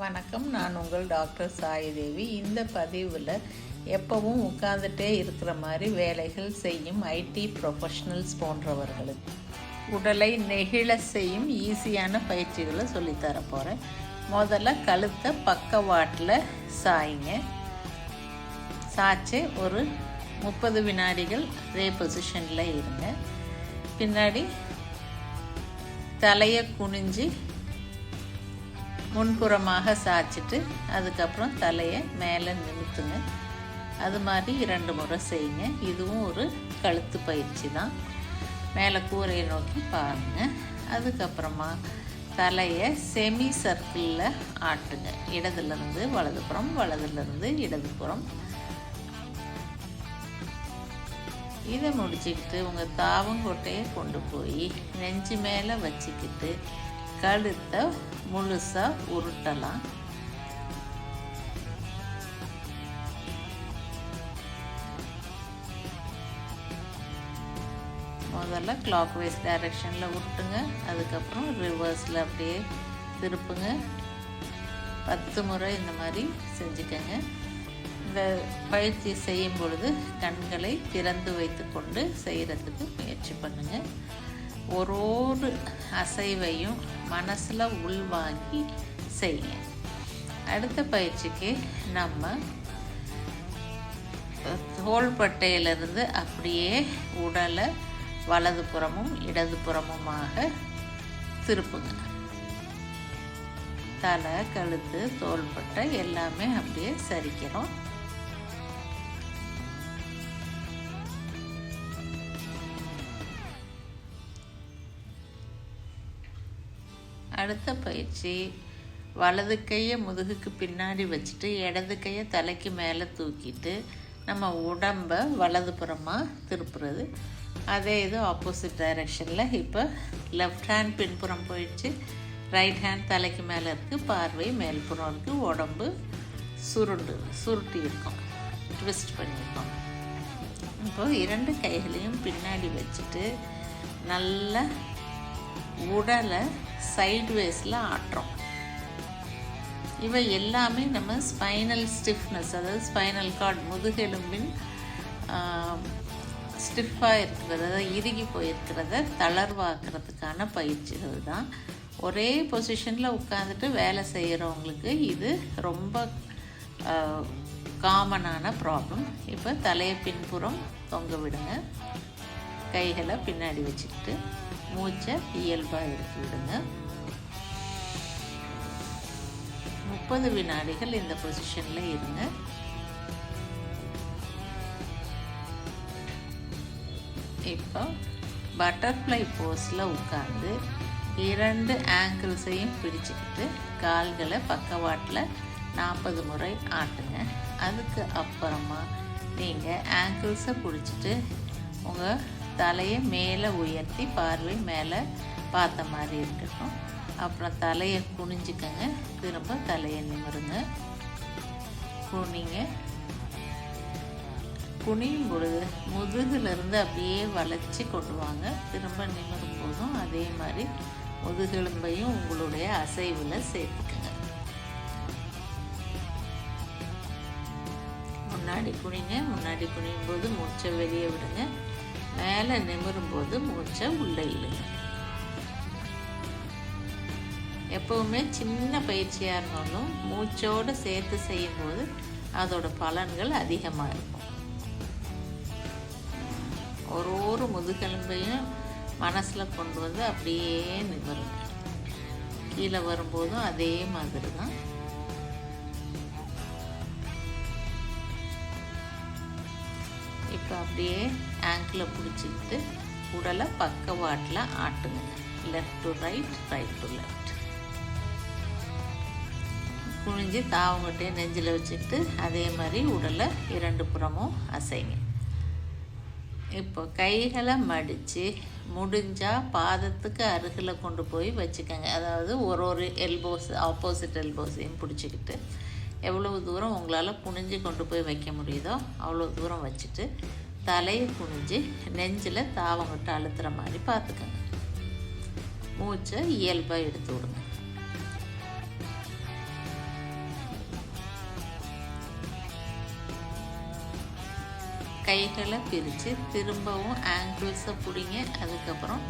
வணக்கம். நான் உங்கள் டாக்டர் சாயிதேவி. இந்த பதிவில் எப்பவும் உட்காந்துட்டே இருக்கிற மாதிரி வேலைகள் செய்யும் ஐடி ப்ரொஃபஷனல்ஸ் போன்றவர்களுக்கு உடலை நெகிழ செய்யும் ஈஸியான பயிற்சிகளை சொல்லித்தர போகிறேன் முதல்ல கழுத்தை பக்கவாட்டில் சாய்ங்க. சாய்ச்சி ஒரு முப்பது வினாடிகள் அதே பொசிஷனில் இருங்க. பின்னாடி தலையை குனிஞ்சு முன்புறமாக சாய்ச்சிட்டு அதுக்கப்புறம் தலையை மேலே நிறுத்துங்க அது மாதிரி இரண்டு முறை செய்யுங்க. இதுவும் ஒரு கழுத்து பயிற்சி தான். மேலே கூரையை நோக்கி பாருங்கள் அதுக்கப்புறமா தலையை செமி சர்க்கிளில் ஆட்டுங்க. இடதுலேருந்து வலதுபுறம் வலதுலேருந்து இடதுபுறம். இதை முடிச்சுக்கிட்டு உங்கள் தாவங்கொட்டையை கொண்டு போய் நெஞ்சு மேலே வச்சுக்கிட்டு கழுத்தை முழுசாக உருட்டலாம். முதல்ல கிளாக் வைஸ் டைரெக்ஷனில் உருட்டுங்க. அதுக்கப்புறம் ரிவர்ஸில் அப்படியே திருப்புங்க. பத்து முறை இந்த மாதிரி செஞ்சுக்கங்க. இந்த பயிற்சி செய்யும் பொழுது கண்களை திறந்து வைத்து கொண்டு செய்கிறதுக்கு முயற்சி பண்ணுங்கள் ஒரு ஒரு அசைவையும் மனசில் உள்வாங்கி செய்ய அடுத்த பயிற்சிக்கு நம்ம தோள்பட்டையிலிருந்து அப்படியே உடலை வலதுபுறமும் இடதுபுறமுமாக திருப்புங்க. தலை கழுத்து தோள்பட்டை எல்லாமே அப்படியே சரிக்கிறோம். அடுத்த பயிற்சி வலது கையை முதுகுக்கு பின்னாடி வச்சுட்டு இடது கையை தலைக்கு மேலே தூக்கிட்டு நம்ம உடம்பை வலதுபுறமாக திருப்புறது. அதே இது ஆப்போசிட் டைரெக்ஷனில் இப்போ லெஃப்ட் ஹேண்ட் பின்புறம் போயிடுச்சு. ரைட் ஹேண்ட் தலைக்கு மேலே இருக்குது பார்வை மேல்புறம் இருக்குது உடம்பு சுருண்டு சுருட்டி இருக்கும் ட்விஸ்ட் பண்ணியிருக்கோம் இப்போ இரண்டு கைகளையும் பின்னாடி வச்சுட்டு நல்லா உடலை சைட்வேஸில் ஆட்டுறோம். இவை எல்லாமே நம்ம ஸ்பைனல் ஸ்டிஃப்னஸ் அதாவது ஸ்பைனல் கார்டு முதுகெலும்பின் ஸ்டிஃபாக இருக்கிறத அதாவது இறுகி போயிருக்கிறத தளர்வாக்குறதுக்கான பயிற்சிகள் தான். ஒரே பொசிஷனில் உட்காந்துட்டு வேலை செய்கிறவங்களுக்கு இது ரொம்ப காமனான ப்ராப்ளம் இப்போ தலையை பின்புறம் தொங்க விடுங்க. கைகளை பின்னாடி வச்சுக்கிட்டு மூச்சை இயல்பாக எடுத்து விடுங்க. முப்பது வினாடிகள் இந்த பொசிஷனில் இருங்க. இப்போ பட்டர்ஃப்ளை போஸில் உட்காந்து இரண்டு ஆங்கிள்ஸையும் பிடிச்சிக்கிட்டு கால்களை பக்கவாட்டில் நாற்பது முறை ஆட்டுங்க. அதுக்கு அப்புறமா நீங்கள் ஆங்கிள்ஸை பிடிச்சிட்டு உங்கள் தலையை மேலே உயர்த்தி பார்வை மேலே பார்த்த மாதிரி இருக்கட்டும். அப்புறம் தலையை குனிஞ்சிக்கங்க. திரும்ப தலையை நிமிருங்க. குனிங்க. குனியும் பொழுது முதுகுலேருந்து அப்படியே வளைச்சி கொண்டு வாங்க. திரும்ப நிமிரும் போதும் அதே மாதிரி முதுகெலும்பையும் உங்களுடைய அசைவில் சேர்த்துக்கங்க. முன்னாடி குனிங்க. முன்னாடி குனியும் போது மூச்சை வெளியே விடுங்க. மேலே நிமிரும்போது மூச்சை உள்ளே இழுங்க. எப்பவுமே சின்ன பயிற்சியாக இருந்தாலும் மூச்சோடு சேர்த்து செய்யும்போது அதோட பலன்கள் அதிகமாக இருக்கும். ஒரு ஒரு முதுகெலும்பையும் மனசில் கொண்டு வந்து அப்படியே நிமிருங்க. கீழே வரும்போதும் அதே மாதிரி தான் அப்படியே ஆங்கிளை பிடிச்சிக்கிட்டு உடலை பக்கவாட்டில் ஆட்டுங்க. Left to right right to left குனிஞ்சு தாவங்கட்டையே நெஞ்சில் வச்சுக்கிட்டு அதே மாதிரி உடலை இரண்டு புறமும் அசைங்க. இப்போ கைகளை மடித்து முடிஞ்சால் பாதத்துக்கு அருகில் கொண்டு போய் வச்சுக்கோங்க. அதாவது ஒரு ஒரு எல்போஸ் ஆப்போசிட் எல்போஸையும் பிடிச்சிக்கிட்டு எவ்வளவு தூரம் உங்களால் குனிஞ்சு கொண்டு போய் வைக்க முடியுதோ அவ்வளோ தூரம் வச்சுட்டு தலையை குனிஞ்சு நெஞ்சில் தாவங்கிட்ட அழுத்துகிற மாதிரி பார்த்துக்கோங்க. மூச்சை இயல்பாக எடுத்து விடுங்க. கைகளை பிரித்து திரும்பவும் ஆங்கிள்ஸை பிடிங்க. அதுக்கப்புறம்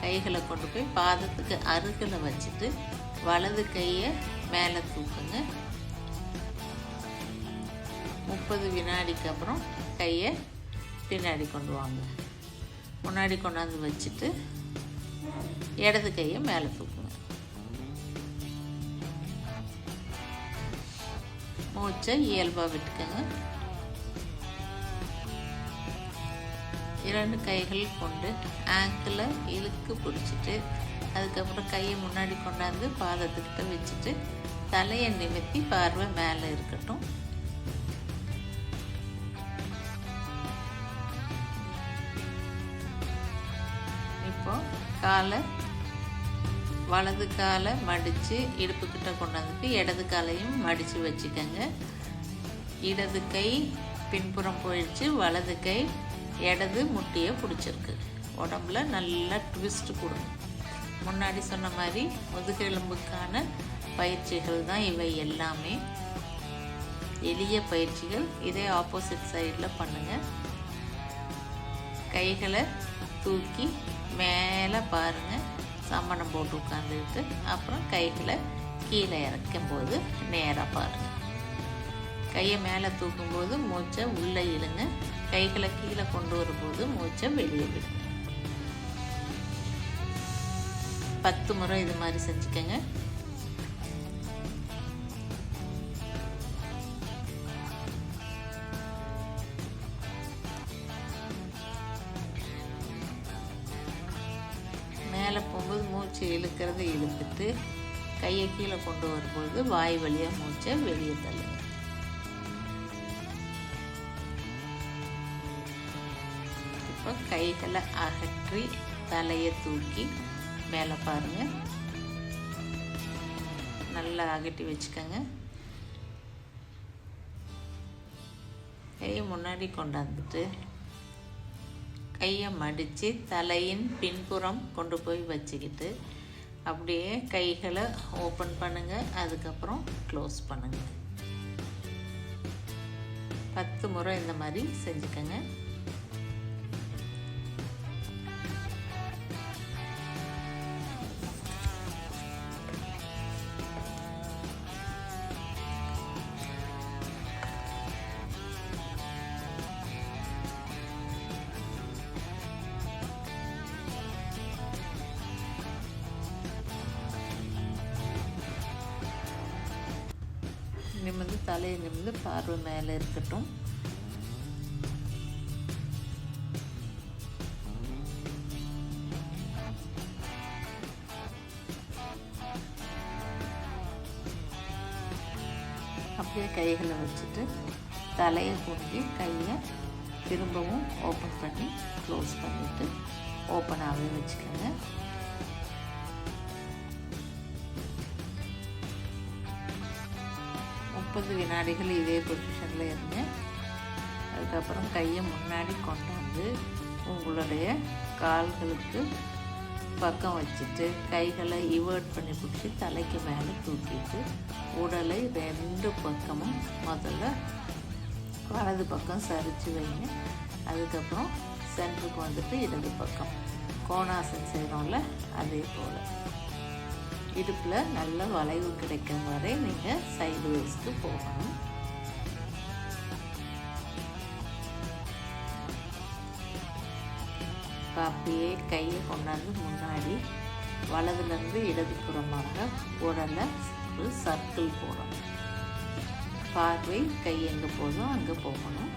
கைகளை கொண்டு போய் பாதத்துக்கு அருகில் வச்சுட்டு வலது கையை மேலே தூக்குங்க. முப்பது வினாடிக்கு அப்புறம் கையை பின்னாடி கொண்டு வாங்க. முன்னாடி கொண்டாந்து வச்சுட்டு இடது கையை மேலே தூக்குங்க. மூச்சை இயல்பாக விட்டுக்கோங்க. இரண்டு கைகள் கொண்டு ஆங்கிளை இழுக்கு பிடிச்சிட்டு அதுக்கப்புறம் கையை முன்னாடி கொண்டாந்து பாதத்துக்கிட்ட வச்சுட்டு தலையை நிமித்தி பார்வை மேலே இருக்கட்டும். காலை வலது காலை மடித்து இடுப்புக்கிட்ட கொண்டாந்துட்டு இடது காலையும் மடித்து வச்சுக்கோங்க. இடது கை பின்புறம் போயிடுச்சு வலது கை இடது முட்டியை பிடிச்சிருக்கு. உடம்புல நல்லா ட்விஸ்ட் கொடுங்க. முன்னாடி சொன்ன மாதிரி முதுகெலும்புக்கான பயிற்சிகள் தான் இவை எல்லாமே. எளிய பயிற்சிகள். இதே ஆப்போசிட் சைடில் பண்ணுங்கள் கைகளை தூக்கி மேலே பாருங்கள் சம்மணம் போட்டு உட்காந்துக்கிட்டு அப்புறம் கைகளை கீழே இறக்கும்போது நேராக பாருங்கள் கையை மேலே தூக்கும்போது மூச்சை உள்ளே இழுங்க. கைகளை கீழே கொண்டு வரும்போது மூச்சை வெளியே விடுங்க. பத்து முறை இது மாதிரி செஞ்சுக்கோங்க. இழுக்கிறத இழுத்துட்டு கையை கீழே கொண்டு வரும்பொழுது வாய் வழியாக மூச்சை வெளியே தள்ளுங்க. இப்போ கைகளை அகற்றி தலையை தூக்கி மேலே பாருங்க. நல்லா அகட்டி வச்சுக்கோங்க. கையை முன்னாடி கொண்டாந்துட்டு கையை மடித்து தலையின் பின்புறம் கொண்டு போய் வச்சுக்கிட்டு அப்படியே கைகளை ஓப்பன் பண்ணுங்கள் அதுக்கப்புறம் க்ளோஸ் பண்ணுங்கள் பத்து முறை இந்த மாதிரி செஞ்சுக்கோங்க. மேலேருந்து பார்வை மேலே இருக்கட்டும். அப்படியே கைகளை வச்சுட்டு தலையை குனிஞ்சு கையை திரும்பவும் ஓப்பன் பண்ணி க்ளோஸ் பண்ணிவிட்டு ஓப்பனாகவே வச்சுக்கோங்க. முப்பது வினாடிகள் இதே பொசிஷனில் இருங்க அதுக்கப்புறம் கையை முன்னாடி கொண்டாந்து உங்களுடைய கால்களுக்கு பக்கம் வச்சுட்டு கைகளை இவர்ட் பண்ணி பிடிச்சி தலைக்கு மேலே தூக்கிட்டு உடலை ரெண்டு பக்கமும் முதல்ல வலது பக்கம் சரித்து வைங்க. அதுக்கப்புறம் சென்டருக்கு வந்துட்டு இடது பக்கம். கோணாசன் செய்கிறோம்ல அதே போல். இடுப்பில் நல்ல வளைவு கிடைக்கும் வரை நீங்கள் சைடு வேஸ்க்கு போகணும். அப்படியே கையை கொண்டாந்து முன்னாடி வலதுலேருந்து இடதுபுறமாக உடலை ஒரு சர்க்கிள் போடணும். பார்வை கை எங்கே போதும் அங்கே போகணும்.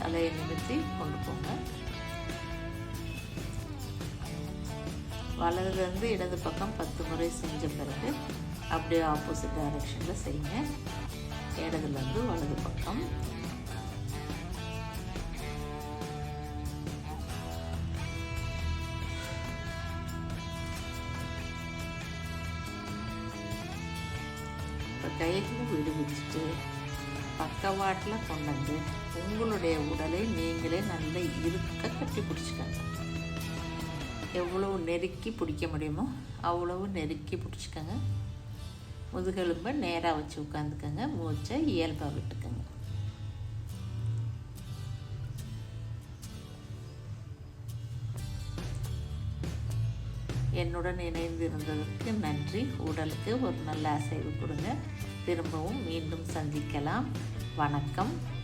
தலையை நிமித்தி கொண்டு போகணும் வலதுலேருந்து இடது பக்கம் பத்து முறை செஞ்ச பிறகு அப்படியே ஆப்போசிட் டைரக்ஷனில் செய்யுங்க. இடதுலேருந்து வலது பக்கம். இப்போ கைகளை விடுவிச்சுட்டு பக்கவாட்டில் கொண்டு வந்து உங்களுடைய உடலை நீங்களே நல்லா இருக்க கட்டி பிடிச்சிக்கங்க. எவ்வளோ நெருக்கி பிடிக்க முடியுமோ அவ்வளவு நெருக்கி பிடிச்சிக்கோங்க. முதுகெலும்பை நேராக வச்சு உட்காந்துக்கோங்க. மூச்சை இயல்பாக விட்டுக்கோங்க. என்னுடன் இணைந்து இருந்ததற்கு நன்றி. உடலுக்கு ஒரு நல்ல அசைவு கொடுங்க. திரும்பவும் மீண்டும் சந்திக்கலாம். வணக்கம்.